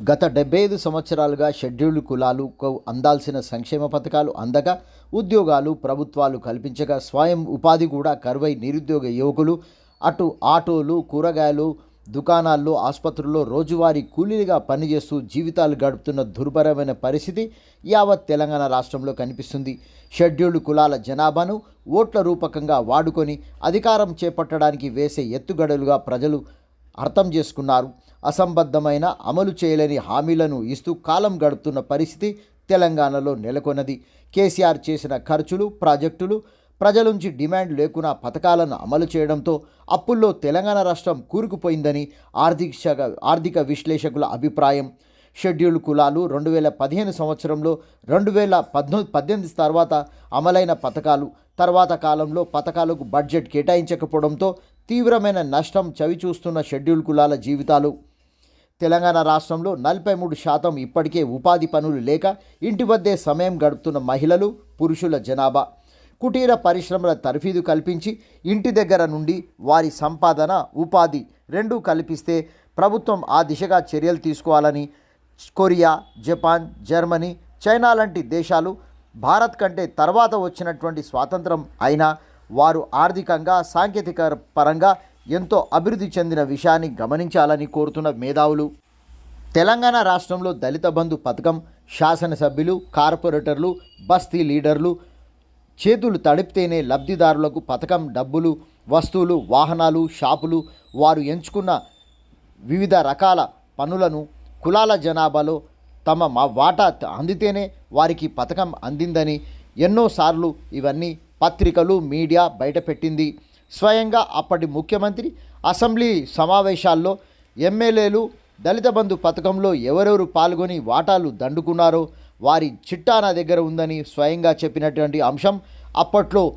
గత డెబ్బై ఐదు సంవత్సరాలుగా షెడ్యూల్డ్ కులాలకు అందాల్సిన సంక్షేమ పథకాలు అందగా ఉద్యోగాలు ప్రభుత్వాలు కల్పించగా స్వయం ఉపాధి కూడా కరువై నిరుద్యోగ యువకులు అటు ఆటోలు కూరగాయలు దుకాణాల్లో ఆసుపత్రుల్లో రోజువారీ కూలీలుగా పనిచేస్తూ జీవితాలు గడుపుతున్న దుర్భరమైన పరిస్థితి యావత్ తెలంగాణ రాష్ట్రంలో కనిపిస్తుంది. షెడ్యూల్డ్ కులాల జనాభాను ఓట్ల రూపకంగా వాడుకొని అధికారం చేపట్టడానికి వేసే ఎత్తుగడలుగా ప్రజలు అర్థం చేసుకున్నారు. అసంబద్ధమైన అమలు చేయలేని హామీలను ఇస్తూ కాలం గడుపుతున్న పరిస్థితి తెలంగాణలో నెలకొన్నది. కేసీఆర్ చేసిన ఖర్చులు ప్రాజెక్టులు ప్రజల నుంచి డిమాండ్ లేకున్నా పథకాలను అమలు చేయడంతో అప్పుల్లో తెలంగాణ రాష్ట్రం కూరుకుపోయిందని ఆర్థిక ఆర్థిక విశ్లేషకుల అభిప్రాయం. షెడ్యూల్డ్ కులాలు రెండు వేల పదిహేను సంవత్సరంలో రెండు వేల పద్నో పద్దెనిమిది తర్వాత అమలైన పథకాలు. తర్వాత కాలంలో పథకాలకు బడ్జెట్ కేటాయించకపోవడంతో తీవ్రమైన నష్టం చవిచూస్తున్న షెడ్యూల్ కులాల జీవితాలు. తెలంగాణ రాష్ట్రంలో నలభై మూడు శాతం ఇప్పటికే ఉపాధి పనులు లేక ఇంటి వద్దే సమయం గడుపుతున్న మహిళలు పురుషుల జనాభా. కుటీర పరిశ్రమల తర్ఫీదు కల్పించి ఇంటి దగ్గర నుండి వారి సంపాదన ఉపాధి రెండూ కల్పిస్తే ప్రభుత్వం ఆ దిశగా చర్యలు తీసుకోవాలని కొరియా జపాన్ జర్మనీ చైనా లాంటి దేశాలు భారత్ కంటే తర్వాత వచ్చినటువంటి స్వాతంత్రం అయినా వారు ఆర్థికంగా సాంకేతిక పరంగా ఎంతో అభివృద్ధి చెందిన విషయాన్ని గమనించాలని కోరుతున్న మేధావులు. తెలంగాణ రాష్ట్రంలో దళిత బంధు పథకం శాసనసభ్యులు కార్పొరేటర్లు బస్తీ లీడర్లు చేతులు తడిపితేనే లబ్ధిదారులకు పథకం డబ్బులు వస్తువులు వాహనాలు షాపులు వారు ఎంచుకున్న వివిధ రకాల పనులను కులాల జనాభాలో తమ మా వాటా అందితేనే వారికి పథకం అందిందని ఎన్నోసార్లు ఇవన్నీ పత్రికలు మీడియా బయటపెట్టింది. స్వయంగా అప్పటి ముఖ్యమంత్రి అసెంబ్లీ సమావేశాల్లో ఎమ్మెల్యేలు దళిత బంధు పథకంలో ఎవరెవరు పాల్గొని వాటాలు దండుకున్నారో వారి చిట్టా నా దగ్గర ఉందని స్వయంగా చెప్పినటువంటి అంశం అప్పట్లో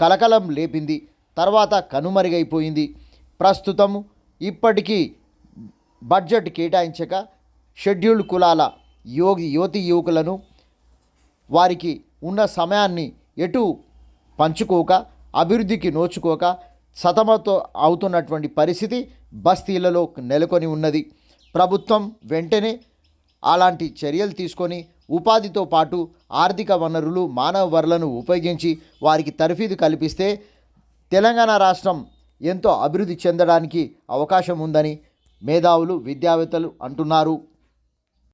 కలకలం లేపింది. తర్వాత కనుమరుగైపోయింది. ప్రస్తుతం ఇప్పటికీ బడ్జెట్ కేటాయించక షెడ్యూల్డ్ కులాల యోగి యువతి యువకులను వారికి ఉన్న సమయాన్ని ఎటు పంచుకోక అభివృద్ధికి నోచుకోక సతమతో అవుతున్నటువంటి పరిస్థితి బస్తీలలో నెలకొని ఉన్నది. ప్రభుత్వం వెంటనే అలాంటి చర్యలు తీసుకొని ఉపాధితో పాటు ఆర్థిక వనరులు మానవ వనరులను ఉపయోగించి వారికి తరఫీదు కల్పిస్తే తెలంగాణ రాష్ట్రం ఎంతో అభివృద్ధి చెందడానికి అవకాశం ఉందని మేధావులు విద్యావేత్తలు అంటున్నారు.